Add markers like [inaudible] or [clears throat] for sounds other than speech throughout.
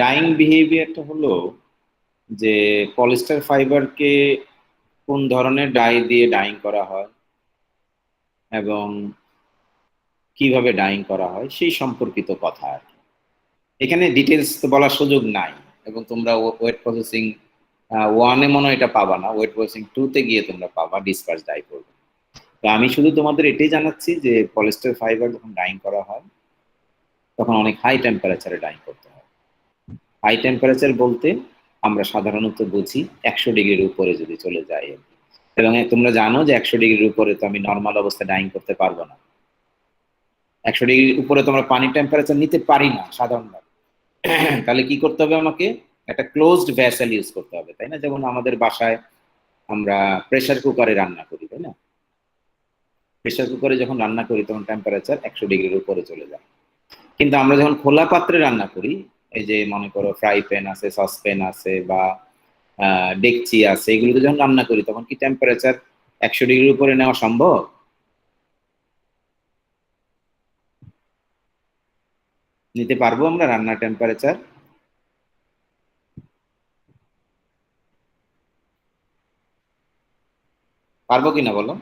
Dyeing বিহেভিয়ারটা হলো যে polyester ফাইবারকে কোন ধরনের ডাই দিয়ে ডাইং করা হয় এবং কীভাবে ডাইং করা হয় সেই সম্পর্কিত কথা আর কি। এখানে ডিটেলস তো বলার সুযোগ নাই এবং তোমরা ওয়েট প্রসেসিং ওয়ানে মনে এটা পাবা না ওয়েট প্রসেসিং টুতে গিয়ে তোমরা পাবা ডিসপার্স ডাই করবে। তো আমি শুধু তোমাদের এটাই জানাচ্ছি যে পলিস্টার ফাইবার যখন ডাইং করা হয়, তখন অনেক হাই টেম্পারেচারে ডাইং করতে হয়। হাই টেম্পারেচার বলতে আমরা সাধারণত বুঝি একশো ডিগ্রির উপরে যদি চলে যায় এবং তোমরা জানো যে একশো ডিগ্রির উপরে তো আমি নর্মাল অবস্থায় ডাইং করতে পারব না। একশো ডিগ্রির উপরে তোমরা পানি টেম্পারেচার নিতে পারি না সাধারণভাবে। [clears throat] তাহলে কি করতে হবে আমাকে? একটা ক্লোজড ভ্যাসেল ইউজ করতে হবে, তাই না? যেমন আমাদের বাসায় আমরা প্রেশার কুকারে রান্না করি, তাই না? প্রেশার কুকারে যখন রান্না করি, তখন টেম্পারেচার একশো ডিগ্রির উপরে চলে যায়। কিন্তু আমরা যখন খোলা পাত্রে রান্না করি এই যে মনে করো ফ্রাই প্যান আছে সসপ্যান আছে বা ডেকচি আছে, এগুলোতে যখন রান্না করি, তখন কি টেম্পারেচার একশো ডিগ্রির উপরে নেওয়া সম্ভব? নিতে পারব আমরা রান্নার টেম্পারেচার পারব কিনা বলো?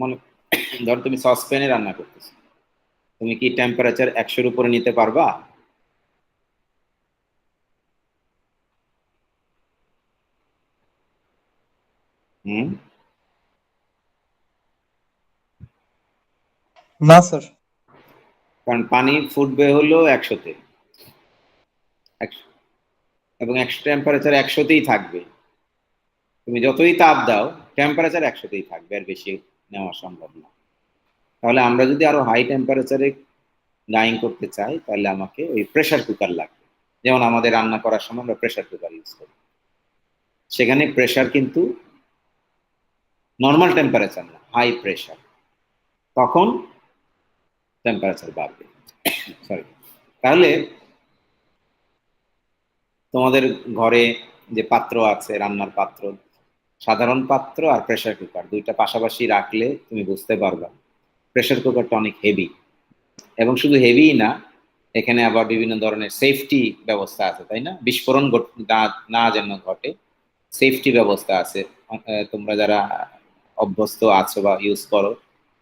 মনে ধর তুমি সসপ্যানে রান্না করতেছো। তুমি কি টেম্পারেচার একশোর উপরে নিতে পারবা? হুম? না স্যার। কারণ পানি ফুটবে হলো একশোতে। একশো এবং একশো টেম্পারেচার একশোতেই থাকবে। তুমি যতই তাপ দাও টেম্পারেচার একশোতেই থাকবে আর বেশি নেওয়া সম্ভব না। তাহলে আমরা যদি আরও হাই টেম্পারেচারে ডাইং করতে চাই, তাহলে আমাকে ওই প্রেশার কুকার লাগবে। যেমন আমাদের রান্না করার সময় আমরা প্রেশার কুকার ইউজ করি। সেখানে প্রেশার কিন্তু নর্মাল টেম্পারেচার না হাই প্রেশার তখন টেম্পারেচার বাড়বে। সরি তাহলে তোমাদের ঘরে যে পাত্র আছে, রান্নার পাত্র সাধারণ পাত্র আর প্রেশার কুকার দুইটা পাশাপাশি রাখলে তুমি বুঝতে পারবা। প্রেশার কুকারটা অনেক হেভি এবং শুধু হেভি না, এখানে আবার বিভিন্ন ধরনের সেফটি ব্যবস্থা আছে, তাই না? বিস্ফোরণ না যেন ঘটে সেফটি ব্যবস্থা আছে। তোমরা যারা অভ্যস্ত আছো বা ইউজ করো,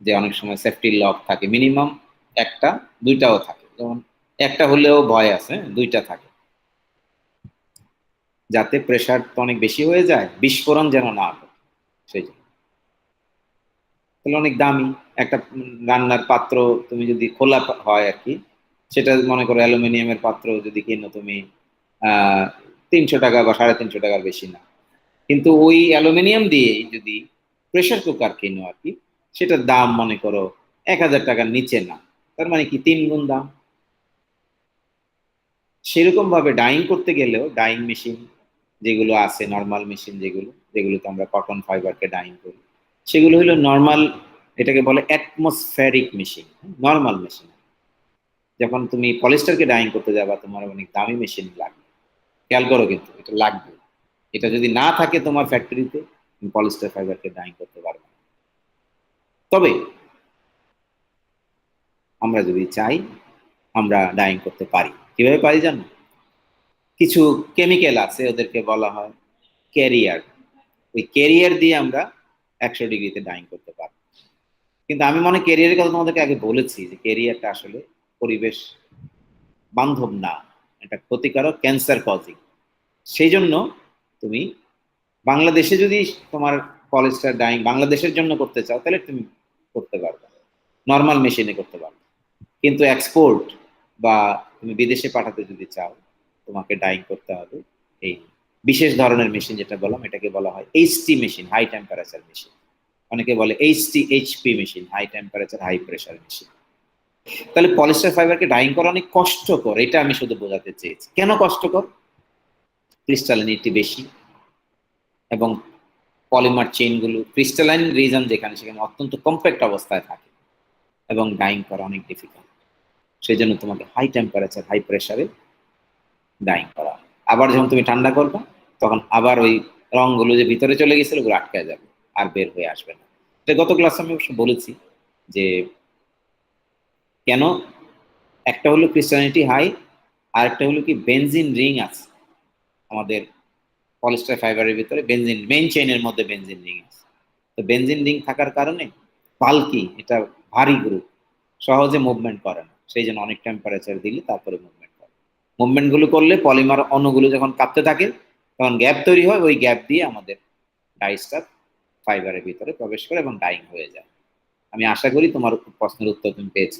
যে অনেক সময় সেফটি লক থাকে। মিনিমাম একটা, দুইটাও থাকে। যেমন একটা হলেও ভয় আছে দুইটা থাকে। যাতে প্রেশার তো অনেক বেশি হয়ে যায়, বিস্ফোরণ যেন না হয় সেই জন্য। তাহলে অনেক দামি একটা রান্নার পাত্র তুমি যদি খোলা হয় আর কি, সেটা মনে করো অ্যালুমিনিয়ামের পাত্র যদি কিনো তুমি তিনশো টাকা বা সাড়ে তিনশো টাকার বেশি না। কিন্তু ওই অ্যালুমিনিয়াম দিয়েই যদি প্রেশার কুকার কিনো আর কি, সেটার দাম মনে করো এক হাজার টাকার নিচে না। তার মানে কি তিন গুণ দাম? সেরকম ভাবে ডাইং করতে গেলেও ডাইং মেশিন যেগুলো আছে নর্মাল মেশিন যেগুলো, যেগুলোতে আমরা কটন ফাইবারকে ডাইং করি, সেগুলো হলো নর্মাল এটাকে বলে অ্যাটমসফেরিক মেশিন নর্মাল মেশিন যখন তুমি পলিস্টারকে ডাইং করতে যাবা, তোমার অনেক দামি মেশিন লাগবে। খেয়াল করো কিন্তু, এটা লাগবে। এটা যদি না থাকে তোমার ফ্যাক্টরিতে তুমি পলিস্টার ফাইবারকে ডাইং করতে পারবে না। তবে, আমরা যদি চাই, আমরা ডাইং করতে পারি। কীভাবে পারি জানো? কিছু কেমিক্যাল আছে, ওদেরকে বলা হয় ক্যারিয়ার ওই ক্যারিয়ার দিয়ে আমরা একশো ডিগ্রিতে ডাইং করতে পারি। কিন্তু আমি মনে ক্যারিয়ারের কথা তোমাদেরকে আগে বলেছি যে ক্যারিয়ারটা আসলে পরিবেশ বান্ধব না, এটা ক্ষতিকারক ক্যান্সার কজিং সেই জন্য তুমি বাংলাদেশে যদি তোমার কলেজটা ডাইং বাংলাদেশের জন্য করতে চাও, তাহলে তুমি করতে পারবে। নর্মাল মেশিনে করতে পারবে। কিন্তু এক্সপোর্ট বা তুমি বিদেশে পাঠাতে যদি চাও তোমাকে ডাইং করতে হবে। এই বিশেষ ধরনের মেশিন যেটা বললাম, এটাকে বলা হয় HT machine high temperature machine অনেকে বলে HT HP machine high temperature high pressure machine তাহলে পলিস্টার ফাইবারকে ডাইং করা অনেক কষ্টকর, এটা আমি শুধু বোঝাতে চেয়েছি। কেন কষ্টকর? ক্রিস্টালিনিটি বেশি। এবং পলিমার চেইনগুলো ক্রিস্টালাইন রিজন যেখানে সেখানে অত্যন্ত কম্প্যাক্ট অবস্থায় থাকে। এবং ডাইং করা অনেক ডিফিকাল্ট সেই জন্য তোমাকে হাই টেম্পারেচার হাই প্রেশারে ডাইং করা। আবার যখন তুমি ঠান্ডা করবে, তখন আবার ওই রঙগুলো যে ভিতরে চলে গেছিল, ওগুলো আটকে যাবে আর বের হয়ে আসবে না। তো গত ক্লাসে আমি অবশ্য বলেছি যে কেন? একটা হলো ক্রিস্টানিটি হাই আর একটা হলো কি বেনজিন রিং আছে। আমাদের পলিস্টার ফাইবারের ভিতরে বেনজিন মেইন চেইনের মধ্যে বেনজিন রিং আছে। তো বেনজিন রিং থাকার কারণে পালকি এটা ভারী গ্রুপ সহজে মুভমেন্ট করে না। সেই জন্য অনেক টেম্পারেচার দিলে তারপরে মুভমেন্ট মুভমেন্টগুলো করলে পলিমার অণুগুলো যখন কাঁপতে থাকে, তখন গ্যাপ তৈরি হয়। ওই গ্যাপ দিয়ে আমাদের ডাইসটা ফাইবারের ভিতরে প্রবেশ করে এবং ডাইং হয়ে যায়। আমি আশা করি তোমার প্রশ্নের উত্তর তুমি পেয়েছ।